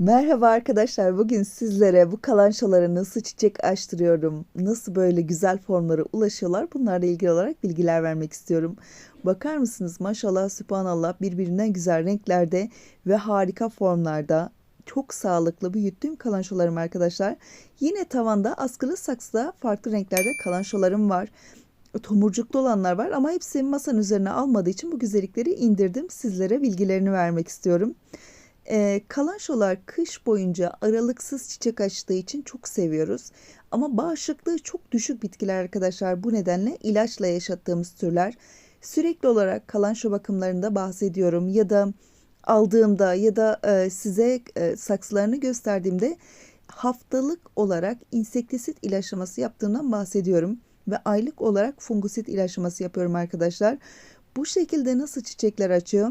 Merhaba arkadaşlar. Bugün sizlere bu kalançalara nasıl çiçek açtırıyorum, nasıl böyle güzel formlara ulaşıyorlar bunlarla ilgili olarak bilgiler vermek istiyorum. Bakar mısınız? Maşallah, sübhanallah birbirinden güzel renklerde ve harika formlarda. Çok sağlıklı büyüttüğüm kalançolarım arkadaşlar. Yine tavanda askılı saksıda farklı renklerde kalançolarım var. Tomurcuklu olanlar var ama hepsi masanın üzerine almadığı için bu güzellikleri indirdim. Sizlere bilgilerini vermek istiyorum. Ee, kalançolar kış boyunca aralıksız çiçek açtığı için çok seviyoruz. Ama bağışıklığı çok düşük bitkiler arkadaşlar. Bu nedenle ilaçla yaşattığımız türler. Sürekli olarak kalanço bakımlarında bahsediyorum ya da aldığımda ya da e, size e, saksılarını gösterdiğimde haftalık olarak insektisit ilaçlaması yaptığımdan bahsediyorum ve aylık olarak fungisit ilaçlaması yapıyorum arkadaşlar. Bu şekilde nasıl çiçekler açıyor?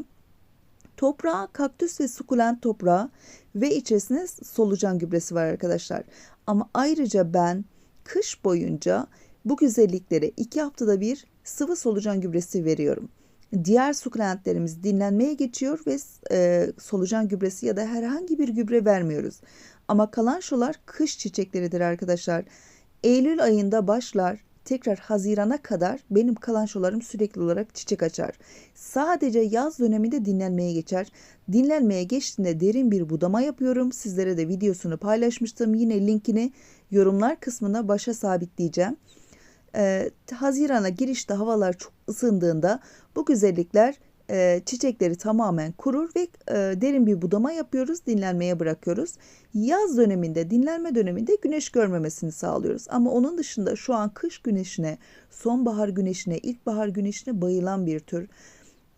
Toprağa kaktüs ve sukulent toprağı ve içerisinde solucan gübresi var arkadaşlar. Ama ayrıca ben kış boyunca bu güzelliklere iki haftada bir sıvı solucan gübresi veriyorum. Diğer sukulentlerimiz dinlenmeye geçiyor ve e, solucan gübresi ya da herhangi bir gübre vermiyoruz. Ama kalan şular kış çiçekleridir arkadaşlar. Eylül ayında başlar tekrar Haziran'a kadar benim kalançolarım sürekli olarak çiçek açar. Sadece yaz döneminde dinlenmeye geçer. Dinlenmeye geçtiğinde derin bir budama yapıyorum. Sizlere de videosunu paylaşmıştım. Yine linkini yorumlar kısmına başa sabitleyeceğim. Ee, Haziran'a girişte havalar çok ısındığında bu güzellikler e, çiçekleri tamamen kurur ve e, derin bir budama yapıyoruz, dinlenmeye bırakıyoruz. Yaz döneminde, dinlenme döneminde güneş görmemesini sağlıyoruz. Ama onun dışında şu an kış güneşine, sonbahar güneşine, ilkbahar güneşine bayılan bir tür.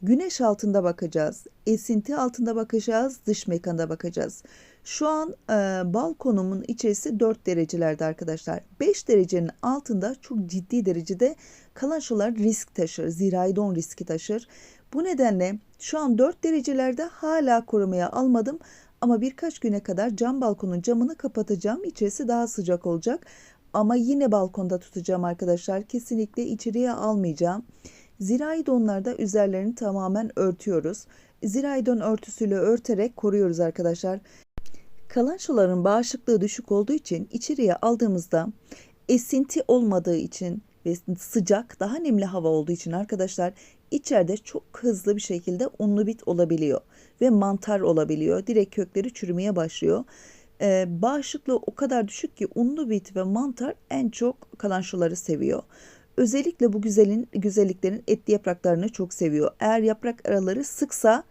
Güneş altında bakacağız, esinti altında bakacağız, dış mekanda bakacağız. Şu an e, balkonumun içerisi 4 derecelerde arkadaşlar. 5 derecenin altında çok ciddi derecede kalan risk taşır, zirai don riski taşır. Bu nedenle şu an 4 derecelerde hala korumaya almadım ama birkaç güne kadar cam balkonun camını kapatacağım. İçerisi daha sıcak olacak. Ama yine balkonda tutacağım arkadaşlar. Kesinlikle içeriye almayacağım. Zirai donlarda üzerlerini tamamen örtüyoruz. Zirai don örtüsüyle örterek koruyoruz arkadaşlar. Kalan suların bağışıklığı düşük olduğu için içeriye aldığımızda esinti olmadığı için ve sıcak daha nemli hava olduğu için arkadaşlar içeride çok hızlı bir şekilde unlu bit olabiliyor ve mantar olabiliyor. Direkt kökleri çürümeye başlıyor. Ee, bağışıklığı o kadar düşük ki unlu bit ve mantar en çok kalançoları seviyor. Özellikle bu güzelin güzelliklerin etli yapraklarını çok seviyor. Eğer yaprak araları sıksa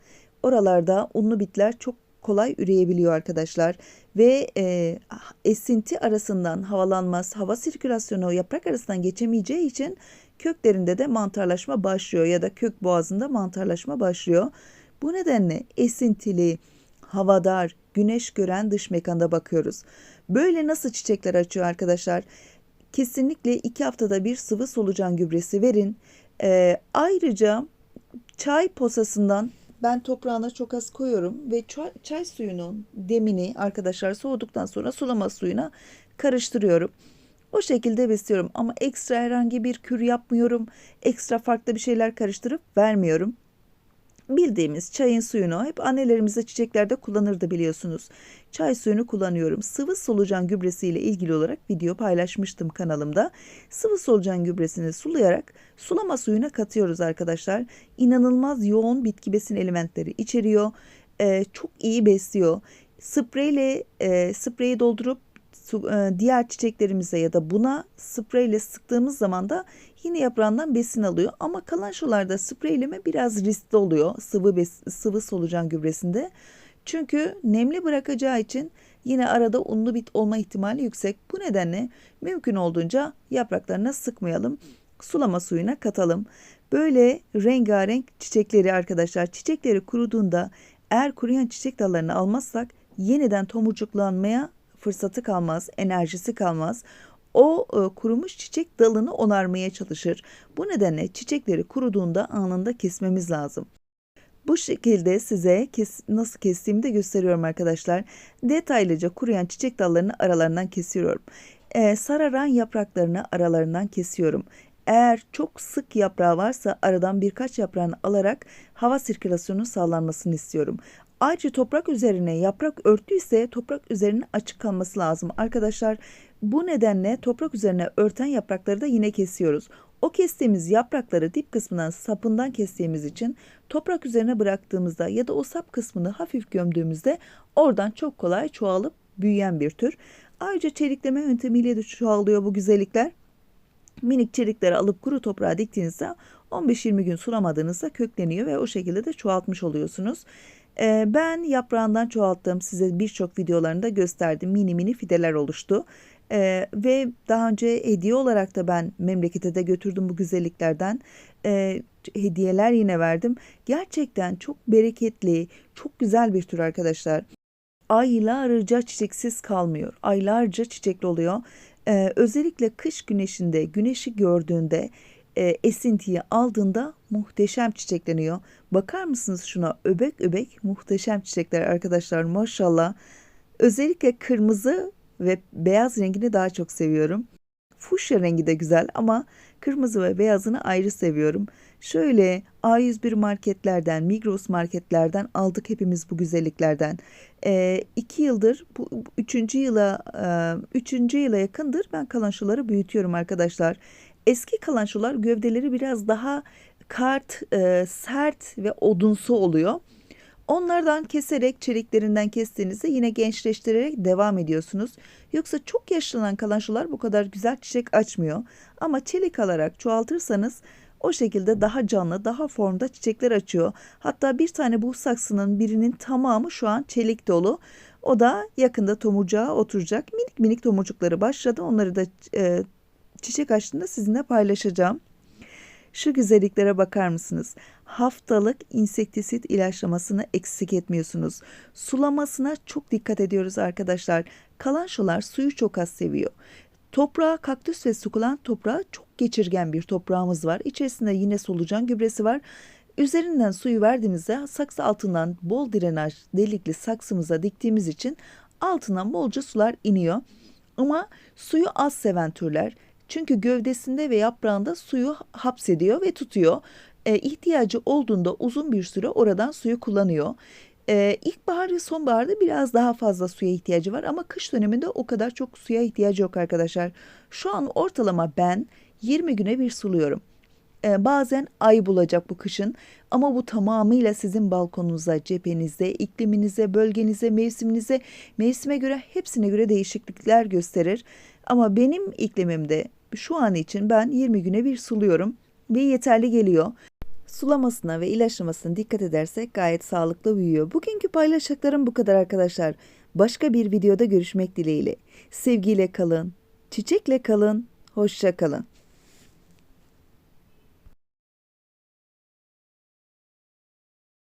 oralarda unlu bitler çok kolay üreyebiliyor arkadaşlar. Ve e, esinti arasından havalanmaz, hava sirkülasyonu yaprak arasından geçemeyeceği için köklerinde de mantarlaşma başlıyor ya da kök boğazında mantarlaşma başlıyor. Bu nedenle esintili, havadar, güneş gören dış mekanda bakıyoruz. Böyle nasıl çiçekler açıyor arkadaşlar? Kesinlikle iki haftada bir sıvı solucan gübresi verin. Ee, ayrıca çay posasından ben toprağına çok az koyuyorum ve çay, çay suyunun demini arkadaşlar soğuduktan sonra sulama suyuna karıştırıyorum. O şekilde besliyorum ama ekstra herhangi bir kür yapmıyorum. Ekstra farklı bir şeyler karıştırıp vermiyorum bildiğimiz çayın suyunu hep annelerimizde çiçeklerde kullanırdı biliyorsunuz. Çay suyunu kullanıyorum. Sıvı solucan gübresiyle ilgili olarak video paylaşmıştım kanalımda. Sıvı solucan gübresini sulayarak sulama suyuna katıyoruz arkadaşlar. İnanılmaz yoğun bitki besin elementleri içeriyor. Ee, çok iyi besliyor. Spreyle e, spreyi doldurup e, diğer çiçeklerimize ya da buna spreyle sıktığımız zaman da yine yaprağından besin alıyor. Ama kalan şularda spreyleme biraz riskli oluyor sıvı, bes, sıvı solucan gübresinde. Çünkü nemli bırakacağı için yine arada unlu bit olma ihtimali yüksek. Bu nedenle mümkün olduğunca yapraklarına sıkmayalım. Sulama suyuna katalım. Böyle rengarenk çiçekleri arkadaşlar çiçekleri kuruduğunda eğer kuruyan çiçek dallarını almazsak yeniden tomurcuklanmaya fırsatı kalmaz, enerjisi kalmaz. O e, kurumuş çiçek dalını onarmaya çalışır. Bu nedenle çiçekleri kuruduğunda anında kesmemiz lazım. Bu şekilde size kes, nasıl kestiğimi de gösteriyorum arkadaşlar. Detaylıca kuruyan çiçek dallarını aralarından kesiyorum. Ee, sararan yapraklarını aralarından kesiyorum. Eğer çok sık yaprağı varsa aradan birkaç yaprağını alarak hava sirkülasyonu sağlanmasını istiyorum. Ayrıca toprak üzerine yaprak örttüyse toprak üzerine açık kalması lazım. Arkadaşlar bu nedenle toprak üzerine örten yaprakları da yine kesiyoruz. O kestiğimiz yaprakları dip kısmından sapından kestiğimiz için toprak üzerine bıraktığımızda ya da o sap kısmını hafif gömdüğümüzde oradan çok kolay çoğalıp büyüyen bir tür. Ayrıca çelikleme yöntemiyle de çoğalıyor bu güzellikler. Minik çelikleri alıp kuru toprağa diktiğinizde 15-20 gün sulamadığınızda kökleniyor ve o şekilde de çoğaltmış oluyorsunuz. Ee, ben yaprağından çoğalttığım size birçok videolarında gösterdim. Mini mini fideler oluştu. Ee, ve daha önce hediye olarak da ben memlekete de götürdüm bu güzelliklerden. Ee, hediyeler yine verdim. Gerçekten çok bereketli, çok güzel bir tür arkadaşlar. Aylarca çiçeksiz kalmıyor. Aylarca çiçekli oluyor. Ee, özellikle kış güneşinde, güneşi gördüğünde, e, esintiyi aldığında muhteşem çiçekleniyor. Bakar mısınız şuna? Öbek öbek muhteşem çiçekler arkadaşlar maşallah. Özellikle kırmızı ve beyaz rengini daha çok seviyorum. Fuşya rengi de güzel ama kırmızı ve beyazını ayrı seviyorum. Şöyle A101 marketlerden, Migros marketlerden aldık hepimiz bu güzelliklerden. E, iki yıldır, bu üçüncü yıla, e, üçüncü yıla yakındır ben kalançoları büyütüyorum arkadaşlar. Eski kalançolar gövdeleri biraz daha kart, e, sert ve odunsu oluyor. Onlardan keserek çeliklerinden kestiğinizde yine gençleştirerek devam ediyorsunuz. Yoksa çok yaşlanan kalançolar bu kadar güzel çiçek açmıyor. Ama çelik alarak çoğaltırsanız o şekilde daha canlı, daha formda çiçekler açıyor. Hatta bir tane bu saksının birinin tamamı şu an çelik dolu. O da yakında tomurcuğa oturacak. Minik minik tomurcukları başladı. Onları da e, çiçek açtığında sizinle paylaşacağım. Şu güzelliklere bakar mısınız? Haftalık insektisit ilaçlamasını eksik etmiyorsunuz. Sulamasına çok dikkat ediyoruz arkadaşlar. Kalançolar suyu çok az seviyor. Toprağı kaktüs ve sukulent toprağı çok geçirgen bir toprağımız var. İçerisinde yine solucan gübresi var. Üzerinden suyu verdiğimizde saksı altından bol drenaj delikli saksımıza diktiğimiz için altından bolca sular iniyor. Ama suyu az seven türler çünkü gövdesinde ve yaprağında suyu hapsediyor ve tutuyor. E, ihtiyacı olduğunda uzun bir süre oradan suyu kullanıyor. E, ilkbahar ve sonbaharda biraz daha fazla suya ihtiyacı var ama kış döneminde o kadar çok suya ihtiyacı yok arkadaşlar. Şu an ortalama ben 20 güne bir suluyorum. E, bazen ay bulacak bu kışın ama bu tamamıyla sizin balkonunuza, cephenizde, ikliminize, bölgenize, mevsiminize, mevsime göre hepsine göre değişiklikler gösterir. Ama benim iklimimde şu an için ben 20 güne bir suluyorum ve yeterli geliyor. Sulamasına ve ilaçlamasına dikkat edersek gayet sağlıklı büyüyor. Bugünkü paylaşacaklarım bu kadar arkadaşlar. Başka bir videoda görüşmek dileğiyle. Sevgiyle kalın, çiçekle kalın, hoşça kalın.